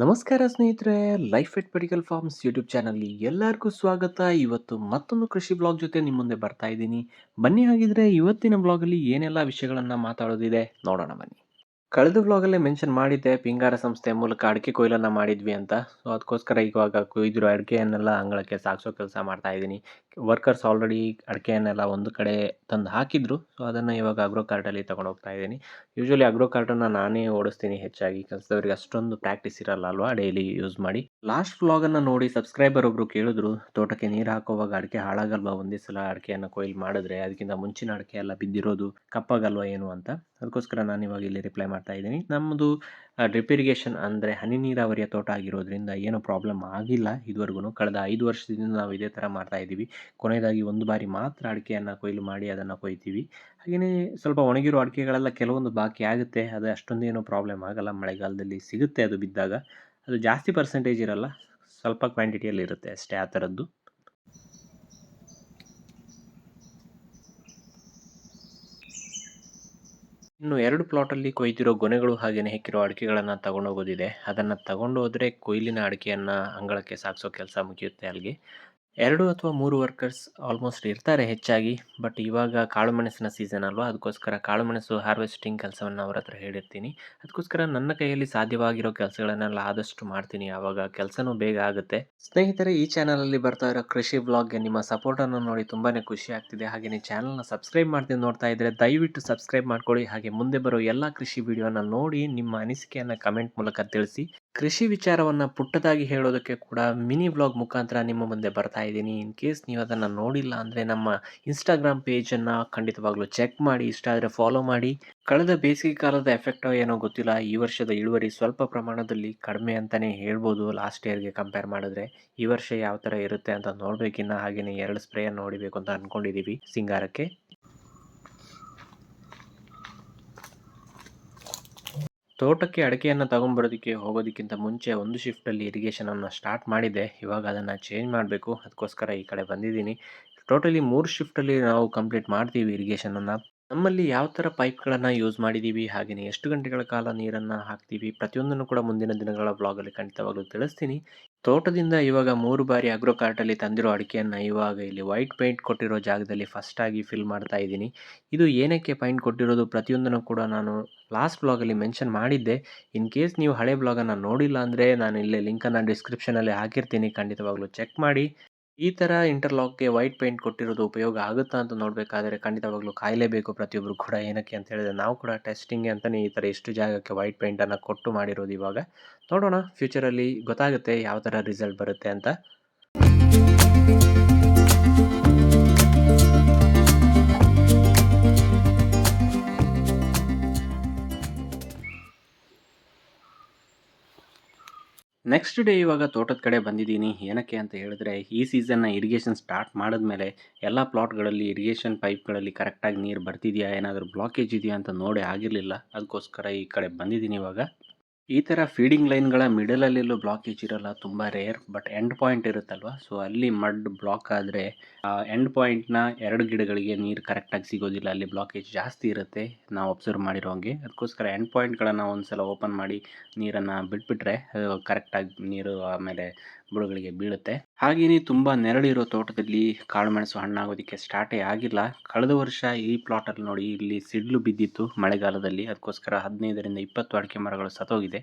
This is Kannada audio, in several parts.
ನಮಸ್ಕಾರ ಸ್ನೇಹಿತರೆ ಲೈಫ್ ಎಟ್ ಪೆಡಿಕಲ್ ಫಾರ್ಮ್ಸ್ ಯೂಟ್ಯೂಬ್ ಚಾನಲ್ಗೆ ಎಲ್ಲರಿಗೂ ಸ್ವಾಗತ. ಇವತ್ತು ಮತ್ತೊಂದು ಕೃಷಿ ಬ್ಲಾಗ್ ಜೊತೆ ನಿಮ್ಮ ಮುಂದೆ ಬರ್ತಾ ಇದ್ದೀನಿ. ಬನ್ನಿ ಹಾಗಿದ್ರೆ ಇವತ್ತಿನ ಬ್ಲಾಗಲ್ಲಿ ಏನೆಲ್ಲ ವಿಷಯಗಳನ್ನು ಮಾತಾಡೋದಿದೆ ನೋಡೋಣ ಬನ್ನಿ. ಕಳೆದ ಬ್ಲಾಗಲ್ಲೇ ಮೆನ್ಷನ್ ಮಾಡಿದ್ದೆ, ಪಿಂಗಾರ ಸಂಸ್ಥೆ ಮೂಲಕ ಅಡಿಕೆ ಕೊಯ್ಲನ್ನು ಮಾಡಿದ್ವಿ ಅಂತ. ಸೊ ಅದಕ್ಕೋಸ್ಕರ ಇವಾಗ ಕೊಯ್ದಿರೋ ಅಡಿಕೆಯನ್ನೆಲ್ಲ ಅಂಗಳಕ್ಕೆ ಸಾಗಿಸೋ ಕೆಲಸ ಮಾಡ್ತಾ ಇದ್ದೀನಿ. ವರ್ಕರ್ಸ್ ಆಲ್ರೆಡಿ ಅಡಿಕೆಯನ್ನೆಲ್ಲ ಒಂದು ಕಡೆ ತಂದು ಹಾಕಿದ್ರು. ಸೊ ಅದನ್ನು ಇವಾಗ ಅಗ್ರೋ ಕಾರ್ಟಲ್ಲಿ ಹೋಗ್ತಾ ಇದ್ದೀನಿ. ಯೂಶ್ವಲಿ ಅಗ್ರೋ ಕಾರ್ಟನ್ನು ನಾನೇ ಓಡಿಸ್ತೀನಿ ಹೆಚ್ಚಾಗಿ. ಕೆಲಸದವರಿಗೆ ಅಷ್ಟೊಂದು ಪ್ರಾಕ್ಟೀಸ್ ಇರಲ್ಲ ಅಲ್ವಾ? ಡೈಲಿ ಯೂಸ್ ಮಾಡಿ. ಲಾಸ್ಟ್ ವ್ಲಾಗನ್ನು ನೋಡಿ ಸಬ್ಸ್ಕ್ರೈಬರ್ ಒಬ್ರು ಕೇಳಿದ್ರು, ತೋಟಕ್ಕೆ ನೀರು ಹಾಕುವಾಗ ಅಡಿಕೆ ಹಾಳಾಗಲ್ವಾ? ಒಂದೇ ಸಲ ಅಡಿಕೆಯನ್ನು ಕೊಯ್ಲು ಮಾಡಿದ್ರೆ, ಅದಕ್ಕಿಂತ ಮುಂಚಿನ ಅಡಿಕೆ ಎಲ್ಲ ಬಿದ್ದಿರೋದು ಕಪ್ಪಾಗಲ್ವ ಏನು? ಅಂತ. ಅದಕ್ಕೋಸ್ಕರ ನಾನು ಇವಾಗ ಇಲ್ಲಿ ರಿಪ್ಲೈ ಮಾಡ್ತಾ ಇದ್ದೀನಿ. ನಮ್ಮದು ಡ್ರಿಪ್ ಇರಿಗೇಷನ್ ಅಂದರೆ ಹನಿ ನೀರಾವರಿಯ ತೋಟ ಆಗಿರೋದ್ರಿಂದ ಏನೂ ಪ್ರಾಬ್ಲಮ್ ಆಗಿಲ್ಲ. ಇದುವರೆಗೂ ಕಳೆದ ಐದು ವರ್ಷದಿಂದ ನಾವು ಇದೇ ಥರ ಮಾಡ್ತಾ ಇದ್ದೀವಿ. ಕೊನೆಯದಾಗಿ ಒಂದು ಬಾರಿ ಮಾತ್ರ ಅಡಿಕೆಯನ್ನು ಕೊಯ್ಲು ಮಾಡಿ ಅದನ್ನು ಕೊಯ್ತೀವಿ. ಹಾಗೆಯೇ ಸ್ವಲ್ಪ ಒಣಗಿರೋ ಅಡಿಕೆಗಳೆಲ್ಲ ಕೆಲವೊಂದು ಬಾಕಿ ಆಗುತ್ತೆ. ಅದು ಅಷ್ಟೊಂದೇನು ಪ್ರಾಬ್ಲಮ್ ಆಗಲ್ಲ. ಮಳೆಗಾಲದಲ್ಲಿ ಸಿಗುತ್ತೆ ಅದು ಬಿದ್ದಾಗ. ಅದು ಜಾಸ್ತಿ ಪರ್ಸೆಂಟೇಜ್ ಇರಲ್ಲ. ಸ್ವಲ್ಪ ಕ್ವಾಂಟಿಟಿಯಲ್ಲಿ ಇರುತ್ತೆ ಅಷ್ಟೇ ಆ ಥರದ್ದು ಇನ್ನು ಎರಡು ಪ್ಲಾಟಲ್ಲಿ ಕೊಯ್ದಿರೋ ಗೊನೆಗಳು ಹಾಗೆಯೇ ಹೆಕ್ಕಿರೋ ಅಡಿಕೆಗಳನ್ನು ತಗೊಂಡೋಗೋದಿದೆ. ಅದನ್ನು ತಗೊಂಡು ಹೋದರೆ ಕೊಯ್ಲಿನ ಅಡಿಕೆಯನ್ನು ಅಂಗಳಕ್ಕೆ ಸಾಗಿಸೋ ಕೆಲಸ ಮುಗಿಯುತ್ತೆ ಅಲ್ಲಿಗೆ. ಎರಡು ಅಥವಾ ಮೂರು ವರ್ಕರ್ಸ್ ಆಲ್ಮೋಸ್ಟ್ ಇರ್ತಾರೆ ಹೆಚ್ಚಾಗಿ, ಬಟ್ ಇವಾಗ ಕಾಳುಮೆಣಸಿನ ಸೀಸನ್ ಅಲ್ವಾ? ಅದಕ್ಕೋಸ್ಕರ ಕಾಳುಮೆಣಸು ಹಾರ್ವೆಸ್ಟಿಂಗ್ ಕೆಲಸವನ್ನು ಅವ್ರ ಹತ್ರ ಹೇಳಿರ್ತೀನಿ. ಅದಕ್ಕೋಸ್ಕರ ನನ್ನ ಕೈಯಲ್ಲಿ ಸಾಧ್ಯವಾಗಿರೋ ಕೆಲಸಗಳನ್ನೆಲ್ಲ ಆದಷ್ಟು ಮಾಡ್ತೀನಿ. ಆವಾಗ ಕೆಲಸನೂ ಬೇಗ ಆಗುತ್ತೆ. ಸ್ನೇಹಿತರೆ, ಈ ಚಾನಲಲ್ಲಿ ಬರ್ತಾ ಇರೋ ಕೃಷಿ ಬ್ಲಾಗ್ಗೆ ನಿಮ್ಮ ಸಪೋರ್ಟನ್ನು ನೋಡಿ ತುಂಬಾ ಖುಷಿ ಆಗ್ತಿದೆ. ಹಾಗೆಯೇ ಚಾನಲ್ನ ಸಬ್ಸ್ಕ್ರೈಬ್ ಮಾಡ್ತೀನಿ ನೋಡ್ತಾ ಇದ್ದರೆ ದಯವಿಟ್ಟು ಸಬ್ಸ್ಕ್ರೈಬ್ ಮಾಡ್ಕೊಳ್ಳಿ. ಹಾಗೆ ಮುಂದೆ ಬರೋ ಎಲ್ಲ ಕೃಷಿ ವಿಡಿಯೋನ ನೋಡಿ ನಿಮ್ಮ ಅನಿಸಿಕೆಯನ್ನು ಕಮೆಂಟ್ ಮೂಲಕ ತಿಳಿಸಿ. ಕೃಷಿ ವಿಚಾರವನ್ನು ಪುಟ್ಟದಾಗಿ ಹೇಳೋದಕ್ಕೆ ಕೂಡ ಮಿನಿ ಬ್ಲಾಗ್ ಮುಖಾಂತರ ನಿಮ್ಮ ಮುಂದೆ ಬರ್ತಾ ಇದ್ದೀನಿ. ಇನ್ ಕೇಸ್ ನೀವು ಅದನ್ನು ನೋಡಿಲ್ಲ ಅಂದರೆ ನಮ್ಮ ಇನ್ಸ್ಟಾಗ್ರಾಮ್ ಪೇಜನ್ನು ಖಂಡಿತವಾಗ್ಲೂ ಚೆಕ್ ಮಾಡಿ, ಇಷ್ಟ ಆದರೆ ಫಾಲೋ ಮಾಡಿ. ಕಳೆದ ಬೇಸಿಗೆ ಕಾಲದ ಎಫೆಕ್ಟ್ ಏನೋ ಗೊತ್ತಿಲ್ಲ, ಈ ವರ್ಷದ ಇಳುವರಿ ಸ್ವಲ್ಪ ಪ್ರಮಾಣದಲ್ಲಿ ಕಡಿಮೆ ಅಂತಲೇ ಹೇಳ್ಬೋದು ಲಾಸ್ಟ್ ಇಯರ್ಗೆ ಕಂಪೇರ್ ಮಾಡಿದ್ರೆ. ಈ ವರ್ಷ ಯಾವ ಥರ ಇರುತ್ತೆ ಅಂತ ನೋಡಬೇಕಿನ್ನ ಹಾಗೆಯೇ ಎರಡು ಸ್ಪ್ರೇಯನ್ನು ನೋಡಿಬೇಕು ಅಂತ ಅಂದ್ಕೊಂಡಿದ್ದೀವಿ ಸಿಂಗಾರಕ್ಕೆ. ತೋಟಕ್ಕೆ ಅಡಿಕೆಯನ್ನು ತಗೊಂಬರೋದಕ್ಕೆ ಹೋಗೋದಕ್ಕಿಂತ ಮುಂಚೆ ಒಂದು ಶಿಫ್ಟಲ್ಲಿ ಇರಿಗೇಷನನ್ನು ಸ್ಟಾರ್ಟ್ ಮಾಡಿದ್ದೆ ಇವಾಗ ಅದನ್ನು ಚೇಂಜ್ ಮಾಡಬೇಕು. ಅದಕ್ಕೋಸ್ಕರ ಈ ಕಡೆ ಬಂದಿದ್ದೀನಿ. ಟೋಟಲಿ ಮೂರು ಶಿಫ್ಟಲ್ಲಿ ನಾವು ಕಂಪ್ಲೀಟ್ ಮಾಡ್ತೀವಿ ಇರಿಗೇಷನನ್ನು ನಮ್ಮಲ್ಲಿ ಯಾವ ಥರ ಪೈಪ್ಗಳನ್ನು ಯೂಸ್ ಮಾಡಿದ್ದೀವಿ ಹಾಗೆಯೇ ಎಷ್ಟು ಗಂಟೆಗಳ ಕಾಲ ನೀರನ್ನು ಹಾಕ್ತೀವಿ, ಪ್ರತಿಯೊಂದನ್ನು ಕೂಡ ಮುಂದಿನ ದಿನಗಳ ಬ್ಲಾಗಲ್ಲಿ ಖಂಡಿತವಾಗಲೂ ತಿಳಿಸ್ತೀನಿ. ತೋಟದಿಂದ ಇವಾಗ ಮೂರು ಬಾರಿ ಅಗ್ರೋ ಕಾರ್ಟಲ್ಲಿ ತಂದಿರೋ ಅಡಿಕೆಯನ್ನು ಇವಾಗ ಇಲ್ಲಿ ವೈಟ್ ಪೈಂಟ್ ಕೊಟ್ಟಿರೋ ಜಾಗದಲ್ಲಿ ಫಸ್ಟಾಗಿ ಫಿಲ್ ಮಾಡ್ತಾ ಇದ್ದೀನಿ. ಇದು ಏನಕ್ಕೆ ಪೈಂಟ್ ಕೊಟ್ಟಿರೋದು ಪ್ರತಿಯೊಂದನ್ನು ಕೂಡ ನಾನು ಲಾಸ್ಟ್ ಬ್ಲಾಗಲ್ಲಿ ಮೆನ್ಷನ್ ಮಾಡಿದ್ದೆ. ಇನ್ ಕೇಸ್ ನೀವು ಹಳೆ ಬ್ಲಾಗನ್ನು ನೋಡಿಲ್ಲ ಅಂದರೆ ನಾನು ಇಲ್ಲೇ ಲಿಂಕನ್ನು ಡಿಸ್ಕ್ರಿಪ್ಷನಲ್ಲಿ ಹಾಕಿರ್ತೀನಿ. ಖಂಡಿತವಾಗ್ಲೂ ಚೆಕ್ ಮಾಡಿ. ಈ ಥರ ಇಂಟರ್ಲಾಕ್ಗೆ ವೈಟ್ ಪೇಂಟ್ ಕೊಟ್ಟಿರೋದು ಉಪಯೋಗ ಆಗುತ್ತಾ ಅಂತ ನೋಡಬೇಕಾದ್ರೆ ಖಂಡಿತವಾಗ್ಲೂ ಕಾಯಲೇಬೇಕು ಪ್ರತಿಯೊಬ್ಬರು ಕೂಡ ಏನಕ್ಕೆ ಅಂತ ಹೇಳಿದ್ರೆ ನಾವು ಕೂಡ ಟೆಸ್ಟಿಂಗ್ ಅಂತಲೇ ಈ ಥರ ಎಷ್ಟು ಜಾಗಕ್ಕೆ ವೈಟ್ ಪೇಂಟನ್ನು ಕೊಟ್ಟು ಮಾಡಿರೋದು ಇವಾಗ. ನೋಡೋಣ ಫ್ಯೂಚರಲ್ಲಿ ಗೊತ್ತಾಗುತ್ತೆ ಯಾವ ಥರ ರಿಸಲ್ಟ್ ಬರುತ್ತೆ ಅಂತ. ನೆಕ್ಸ್ಟ್ ಡೇ ಇವಾಗ ತೋಟದ ಕಡೆ ಬಂದಿದ್ದೀನಿ. ಏನಕ್ಕೆ ಅಂತ ಹೇಳಿದ್ರೆ, ಈ ಸೀಸನ್ನ ಇರಿಗೇಷನ್ ಸ್ಟಾರ್ಟ್ ಮಾಡಿದ್ಮೇಲೆ ಎಲ್ಲ ಪ್ಲಾಟ್ಗಳಲ್ಲಿ ಇರಿಗೇಷನ್ ಪೈಪ್ಗಳಲ್ಲಿ ಕರೆಕ್ಟಾಗಿ ನೀರು ಬರ್ತಿದೆಯಾ? ಏನಾದರೂ ಬ್ಲಾಕೇಜ್ ಇದೆಯಾ ಅಂತ ನೋಡಿ ಆಗಿರಲಿಲ್ಲ. ಅದಕ್ಕೋಸ್ಕರ ಈ ಕಡೆ ಬಂದಿದ್ದೀನಿ ಇವಾಗ. ಈ ಥರ ಫೀಡಿಂಗ್ ಲೈನ್ಗಳ ಮಿಡಲಲ್ಲೆಲ್ಲೂ ಬ್ಲಾಕೇಜ್ ಇರಲ್ಲ, ತುಂಬ ರೇರ್ ಬಟ್ ಎಂಡ್ ಪಾಯಿಂಟ್ ಇರುತ್ತಲ್ವ? ಸೊ ಅಲ್ಲಿ ಮಡ್ ಬ್ಲಾಕ್ ಆದರೆ, ಆ ಎಂಡ್ ಪಾಯಿಂಟ್ನ ಎರಡು ಗಿಡಗಳಿಗೆ ನೀರು ಕರೆಕ್ಟಾಗಿ ಸಿಗೋದಿಲ್ಲ. ಅಲ್ಲಿ ಬ್ಲಾಕೇಜ್ ಜಾಸ್ತಿ ಇರುತ್ತೆ, ನಾವು ಅಬ್ಸರ್ವ್ ಮಾಡಿರೋ ಹಾಗೆ. ಅದಕ್ಕೋಸ್ಕರ ಎಂಡ್ ಪಾಯಿಂಟ್ಗಳನ್ನು ಒಂದು ಸಲ ಓಪನ್ ಮಾಡಿ ನೀರನ್ನು ಬಿಟ್ಬಿಟ್ರೆ ಕರೆಕ್ಟಾಗಿ ನೀರು ಆಮೇಲೆ ಬುಡಗಳಿಗೆ ಬೀಳುತ್ತೆ. ಹಾಗೆಯೇ ತುಂಬ ನೆರಳಿರೋ ತೋಟದಲ್ಲಿ ಕಾಳುಮೆಣಸು ಹಣ್ಣಾಗೋದಕ್ಕೆ ಸ್ಟಾರ್ಟೇ ಆಗಿಲ್ಲ. ಕಳೆದ ವರ್ಷ ಈ ಪ್ಲಾಟಲ್ಲಿ ನೋಡಿ ಇಲ್ಲಿ ಸಿಡ್ಲು ಬಿದ್ದಿತ್ತು ಮಳೆಗಾಲದಲ್ಲಿ. ಅದಕ್ಕೋಸ್ಕರ ಹದಿನೈದರಿಂದ ಇಪ್ಪತ್ತು ಅಡಿಕೆ ಮರಗಳು ಸತ್ತೋಗಿದೆ.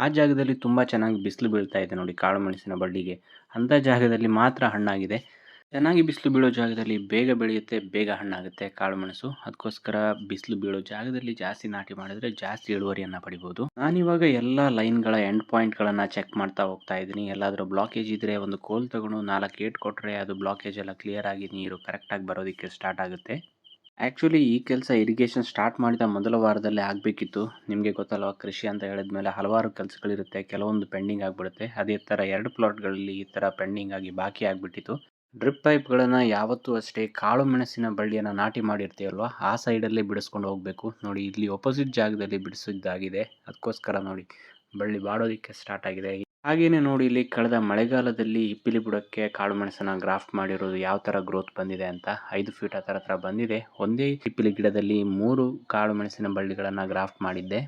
ಆ ಜಾಗದಲ್ಲಿ ತುಂಬ ಚೆನ್ನಾಗಿ ಬಿಸಿಲು ಬೀಳ್ತಾ ಇದೆ ನೋಡಿ ಕಾಳುಮೆಣಸಿನ ಬಳ್ಳಿಗೆ. ಅಂಥ ಜಾಗದಲ್ಲಿ ಮಾತ್ರ ಹಣ್ಣಾಗಿದೆ. ಚೆನ್ನಾಗಿ ಬಿಸಿಲು ಬೀಳೋ ಜಾಗದಲ್ಲಿ ಬೇಗ ಬೆಳೆಯುತ್ತೆ, ಬೇಗ ಹಣ್ಣಾಗುತ್ತೆ ಕಾಳುಮೆಣಸು ಅದಕ್ಕೋಸ್ಕರ ಬಿಸಿಲು ಬೀಳೋ ಜಾಗದಲ್ಲಿ ಜಾಸ್ತಿ ನಾಟಿ ಮಾಡಿದ್ರೆ ಜಾಸ್ತಿ ಇಳುವರಿಯನ್ನು ಪಡಿಬೋದು. ನಾನಿವಾಗ ಎಲ್ಲ ಲೈನ್ಗಳ, ಎಂಡ್ ಪಾಯಿಂಟ್ಗಳನ್ನು ಚೆಕ್ ಮಾಡ್ತಾ ಹೋಗ್ತಾ ಇದ್ದೀನಿ. ಎಲ್ಲಾದರೂ ಬ್ಲಾಕೇಜ್ ಇದ್ದರೆ ಒಂದು ಕೋಲ್ ತಗೊಂಡು ನಾಲ್ಕು ಏಟ್ ಕೊಟ್ಟರೆ ಅದು ಬ್ಲಾಕೇಜ್ ಎಲ್ಲ ಕ್ಲಿಯರ್ ಆಗಿ ನೀರು ಕರೆಕ್ಟಾಗಿ ಬರೋದಕ್ಕೆ ಸ್ಟಾರ್ಟ್ ಆಗುತ್ತೆ. ಆ್ಯಕ್ಚುಲಿ ಈ ಕೆಲಸ ಇರಿಗೇಷನ್ ಸ್ಟಾರ್ಟ್ ಮಾಡಿದ ಮೊದಲ ವಾರದಲ್ಲೇ ಆಗಬೇಕಿತ್ತು. ನಿಮಗೆ ಗೊತ್ತಲ್ವ, ಕೃಷಿ ಅಂತ ಹೇಳಿದ ಮೇಲೆ ಹಲವಾರು ಕೆಲಸಗಳಿರುತ್ತೆ. ಕೆಲವೊಂದು ಪೆಂಡಿಂಗ್ ಆಗಿಬಿಡುತ್ತೆ. ಅದೇ ಥರ ಎರಡು ಪ್ಲಾಟ್ಗಳಲ್ಲಿ ಈ ಥರ ಪೆಂಡಿಂಗ್ ಆಗಿ ಬಾಕಿ ಆಗಿಬಿಟ್ಟಿತ್ತು. ಡ್ರಿಪ್ ಪೈಪ್ಗಳನ್ನು ಯಾವತ್ತೂ ಅಷ್ಟೇ ಕಾಳು ಮೆಣಸಿನ ಬಳ್ಳಿಯನ್ನು ನಾಟಿ ಮಾಡಿರ್ತೀವಲ್ವ? ಆ ಸೈಡಲ್ಲೇ ಬಿಡಿಸ್ಕೊಂಡು ಹೋಗಬೇಕು. ನೋಡಿ, ಇಲ್ಲಿ ಒಪೋಸಿಟ್ ಜಾಗದಲ್ಲಿ ಬಿಡಿಸಿದ್ದಾಗಿದೆ. ಅದಕ್ಕೋಸ್ಕರ ನೋಡಿ, ಬಳ್ಳಿ ಬಾಡೋದಕ್ಕೆ ಸ್ಟಾರ್ಟ್ ಆಗಿದೆ. ಹಾಗೆಯೇ ನೋಡಿ, ಇಲ್ಲಿ ಕಳೆದ ಮಳೆಗಾಲದಲ್ಲಿ ಇಪ್ಪಿಲಿ ಬುಡಕ್ಕೆ ಕಾಳು ಮೆಣಸನ್ನ ಗ್ರಾಫ್ಟ್ ಮಾಡಿರೋದು ಯಾವ ಥರ ಗ್ರೋತ್ ಬಂದಿದೆ ಅಂತ ಐದು ಫೀಟ್ ಆ ಥರ ಹತ್ರ ಬಂದಿದೆ. ಒಂದೇ ಇಪ್ಪಿಲಿ ಗಿಡದಲ್ಲಿ ಮೂರು ಕಾಳು ಮೆಣಸಿನ ಬಳ್ಳಿಗಳನ್ನು ಗ್ರಾಫ್ಟ್ ಮಾಡಿದ್ದೆ.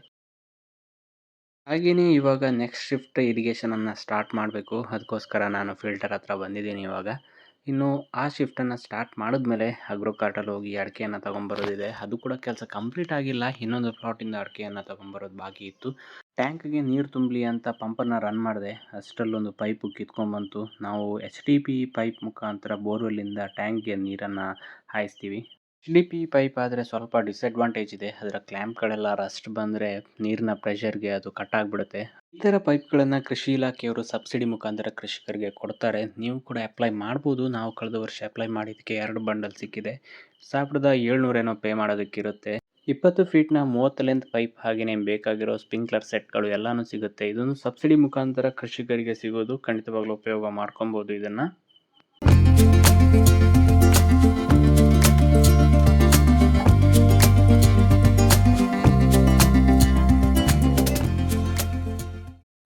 ಹಾಗೆಯೇ ಇವಾಗ ನೆಕ್ಸ್ಟ್ ಶಿಫ್ಟ್ ಇರಿಗೇಷನನ್ನು ಸ್ಟಾರ್ಟ್ ಮಾಡಬೇಕು. ಅದಕ್ಕೋಸ್ಕರ ನಾನು ಫಿಲ್ಟರ್ ಹತ್ರ ಬಂದಿದ್ದೀನಿ ಇವಾಗ. ಇನ್ನು ಆ ಶಿಫ್ಟನ್ನು ಸ್ಟಾರ್ಟ್ ಮಾಡಿದ್ಮೇಲೆ ಅಗ್ರೋ ಕಾರ್ಟಲ್ಲಿ ಹೋಗಿ ಅಡಿಕೆಯನ್ನು ತೊಗೊಂಬರೋದಿದೆ. ಅದು ಕೂಡ ಕೆಲಸ ಕಂಪ್ಲೀಟ್ ಆಗಿಲ್ಲ. ಇನ್ನೊಂದು ಪ್ಲಾಟಿಂದ ಅಡಿಕೆಯನ್ನು ತೊಗೊಂಬರೋದು ಬಾಕಿ ಇತ್ತು. ಟ್ಯಾಂಕ್ಗೆ ನೀರು ತುಂಬಲಿ ಅಂತ ಪಂಪನ್ನು ರನ್ ಮಾಡಿದೆ. ಅಷ್ಟರಲ್ಲೊಂದು ಪೈಪು ಕಿತ್ಕೊಂಡ್ಬಂತು ನಾವು ಎಚ್ ಡಿ ಪಿ ಪೈಪ್ ಮುಖಾಂತರ ಬೋರ್ವೆಲ್ಲಿಂದ ಟ್ಯಾಂಕ್ಗೆ ನೀರನ್ನು ಹಾಯಿಸ್ತೀವಿ. ಎಚ್ ಡಿ ಪಿ ಪೈಪ್ ಆದರೆ ಸ್ವಲ್ಪ ಡಿಸ್ಅಡ್ವಾಂಟೇಜ್ ಇದೆ. ಅದರ ಕ್ಲ್ಯಾಂಪ್ಗಳೆಲ್ಲ ರಸ್ಟ್ ಬಂದರೆ ನೀರಿನ ಪ್ರೆಷರ್ಗೆ ಅದು ಕಟ್ ಆಗಿಬಿಡುತ್ತೆ. ಈ ಥರ ಪೈಪ್ಗಳನ್ನು ಕೃಷಿ ಇಲಾಖೆಯವರು ಸಬ್ಸಿಡಿ ಮುಖಾಂತರ ಕೃಷಿಕರಿಗೆ ಕೊಡ್ತಾರೆ. ನೀವು ಕೂಡ ಅಪ್ಲೈ ಮಾಡ್ಬೋದು. ನಾವು ಕಳೆದ ವರ್ಷ ಅಪ್ಲೈ ಮಾಡಿದ್ದಕ್ಕೆ ಎರಡು ಬಂಡಲ್ ಸಿಕ್ಕಿದೆ. ಸಾವಿರದ ಏಳ್ನೂರೇನೋ ಪೇ ಮಾಡೋದಕ್ಕಿರುತ್ತೆ. ಇಪ್ಪತ್ತು ಫೀಟ್ನ ಮೂವತ್ತು ಲೆಂತ್ ಪೈಪ್ ಹಾಗೆಯೇ ಬೇಕಾಗಿರೋ ಸ್ಪ್ರಿಂಕ್ಲರ್ ಸೆಟ್ಗಳು ಎಲ್ಲನೂ ಸಿಗುತ್ತೆ. ಇದೊಂದು ಸಬ್ಸಿಡಿ ಮುಖಾಂತರ ಕೃಷಿಕರಿಗೆ ಸಿಗೋದು ಖಂಡಿತವಾಗ್ಲೂ ಉಪಯೋಗ ಮಾಡ್ಕೊಬೋದು ಇದನ್ನು.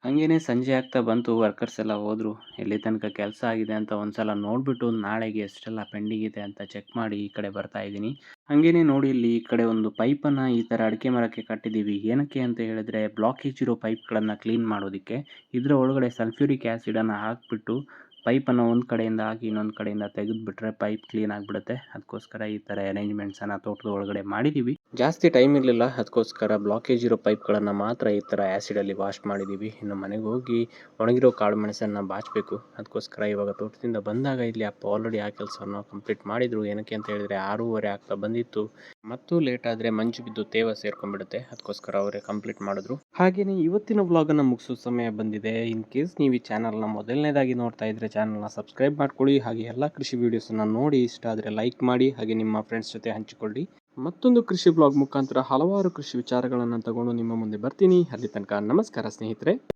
ಹಾಗೇನೆ ಸಂಜೆ ಆಗ್ತಾ ಬಂತು ವರ್ಕರ್ಸ್ ಎಲ್ಲ ಹೋದರು. ಎಲ್ಲಿ ತನಕ ಕೆಲಸ ಆಗಿದೆ ಅಂತ ಒಂದ್ಸಲ ನೋಡಿಬಿಟ್ಟು ನಾಳೆಗೆ ಎಷ್ಟೆಲ್ಲ ಪೆಂಡಿಂಗ್ ಇದೆ ಅಂತ ಚೆಕ್ ಮಾಡಿ ಈ ಕಡೆ ಬರ್ತಾ ಇದ್ದೀನಿ. ಹಾಗೇನೆ ನೋಡಿ ಇಲ್ಲಿ ಈ ಕಡೆ ಒಂದು ಪೈಪನ್ನು ಈ ಥರ ಅಡಿಕೆ ಮರಕ್ಕೆ ಕಟ್ಟಿದ್ದೀವಿ. ಏನಕ್ಕೆ ಅಂತ ಹೇಳಿದ್ರೆ ಬ್ಲಾಕೇಜ್ ಇರೋ ಪೈಪ್ಗಳನ್ನು ಕ್ಲೀನ್ ಮಾಡೋದಕ್ಕೆ. ಇದರ ಒಳಗಡೆ ಸಲ್ಫ್ಯೂರಿಕ್ ಆ್ಯಸಿಡನ್ನು ಹಾಕಿಬಿಟ್ಟು ಪೈಪನ್ನು ಒಂದು ಕಡೆಯಿಂದ ಹಾಕಿ ಇನ್ನೊಂದು ಕಡೆಯಿಂದ ತೆಗೆದುಬಿಟ್ರೆ ಪೈಪ್ ಕ್ಲೀನ್ ಆಗಿಬಿಡುತ್ತೆ. ಅದಕ್ಕೋಸ್ಕರ ಈ ಥರ ಅರೇಂಜ್ಮೆಂಟ್ಸನ್ನು ತೋಟದ ಒಳಗಡೆ ಮಾಡಿದ್ದೀವಿ. ಜಾಸ್ತಿ ಟೈಮ್ ಇರಲಿಲ್ಲ. ಅದಕ್ಕೋಸ್ಕರ ಬ್ಲಾಕೇಜ್ ಇರೋ ಪೈಪ್ಗಳನ್ನು ಮಾತ್ರ ಈ ಥರ ಆ್ಯಸಿಡಲ್ಲಿ ವಾಶ್ ಮಾಡಿದ್ದೀವಿ ಇನ್ನು ಮನೆಗೆ ಹೋಗಿ ಒಣಗಿರೋ ಕಾಳು ಮೆಣಸನ್ನು ಬಾಚಬೇಕು. ಅದಕ್ಕೋಸ್ಕರ ಇವಾಗ ತೋಟದಿಂದ ಬಂದಾಗ ಇಲ್ಲಿ ಅಪ್ಪ ಆಲ್ರೆಡಿ ಆ ಕೆಲಸವನ್ನು ಕಂಪ್ಲೀಟ್ ಮಾಡಿದರು. ಏನಕ್ಕೆ ಅಂತ ಹೇಳಿದರೆ ಆರೂವರೆ ಆಗ್ತಾ ಬಂದಿತ್ತು. ಮತ್ತು ಲೇಟ್ ಆದರೆ ಮಂಜು ಬಿದ್ದು ತೇವ ಸೇರ್ಕೊಂಡ್ಬಿಡುತ್ತೆ. ಅದಕ್ಕೋಸ್ಕರ ಅವರೇ ಕಂಪ್ಲೀಟ್ ಮಾಡಿದ್ರು. ಹಾಗೆಯೇ ಇವತ್ತಿನ ವ್ಲಾಗನ್ನು ಮುಗಿಸೋ ಸಮಯ ಬಂದಿದೆ. ಇನ್ ಕೇಸ್ ನೀವು ಈ ಚಾನಲ್ನ ಮೊದಲನೇದಾಗಿ ನೋಡ್ತಾ ಇದ್ರೆ ಚಾನಲ್ನ ಸಬ್ಸ್ಕ್ರೈಬ್ ಮಾಡ್ಕೊಳ್ಳಿ. ಹಾಗೆ ಎಲ್ಲ ಕೃಷಿ ವೀಡಿಯೋಸನ್ನು ನೋಡಿ. ಇಷ್ಟ ಆದರೆ ಲೈಕ್ ಮಾಡಿ. ಹಾಗೆ ನಿಮ್ಮ ಫ್ರೆಂಡ್ಸ್ ಜೊತೆ ಹಂಚಿಕೊಳ್ಳಿ. ಮತ್ತೊಂದು ಕೃಷಿ ಬ್ಲಾಗ್ ಮುಖಾಂತರ ಹಲವಾರು ಕೃಷಿ ವಿಚಾರಗಳನ್ನು ತಗೊಂಡು ನಿಮ್ಮ ಮುಂದೆ ಬರ್ತೀನಿ. ಅಲ್ಲಿ ತನಕ ನಮಸ್ಕಾರ ಸ್ನೇಹಿತರೆ.